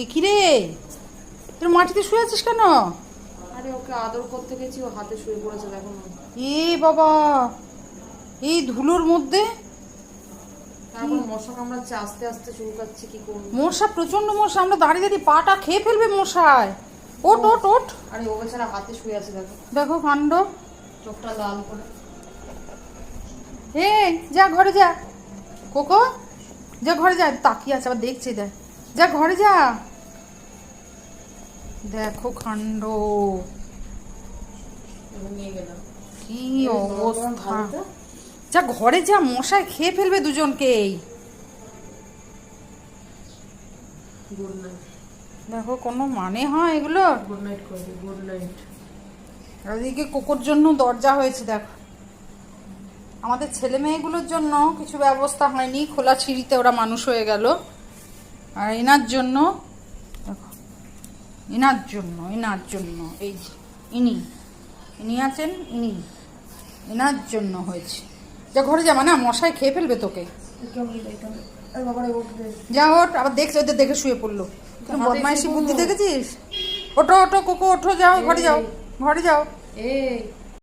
এ কি রে? তোর মাটিতে শুয়ে আছিস কেন? আরে ওকে আদর করতে গেছি ও হাতে শুয়ে পড়েছে দেখো এ বাবা এই ধুলোর মধ্যে? তারপর মশা কামড়াচ্ছে আস্তে আস্তে চুলকাচ্ছে কি করব? মশা প্রচণ্ড মশা আমরা দাঁড়িয়ে দাঁড়িয়ে পাটা খেয়ে ফেলবে মশায়। ওট ওট ওট আরে ও বেচারা হাতে শুয়ে আছে দেখো। দেখো কাণ্ড। চোখটা লাল করে। এ যা ঘরে যা। কোকো যা ঘরে যা তাকিয়ে আছে আবার দেখছে দেখ। যা ঘরে যা। দেখো গেলাম কি অবস্থা? যা ঘরে যা মশায় খেয়ে ফেলবে দুজনকেই। দেখো, কোনো মানে হয় এগুলো? গুড ওদিকে কোকোর জন্য দরজা হয়েছে, দেখো। আমাদের ছেলে মেয়েগুলোর জন্য কিছু ব্যবস্থা হয়নি, খোলা ছিঁড়িতে ওরা মানুষ হয়ে গেল। আর এনার জন্য এনার জন্য এনার জন্য। এই যে, ইনি ইনি আছেন ইনি। এনার জন্য হয়েছে। যা ঘরে যাবা না মশাই খেয়ে ফেলবে তোকে। যা ওঠ আবার দেখছে ওদের দেখে শুয়ে পড়ল। তুমি বদমাইশি বুদ্ধি দেখেছিস? ওঠো ওঠো কোকো ওঠো যাও ঘরে যাও ঘরে যাও। এই।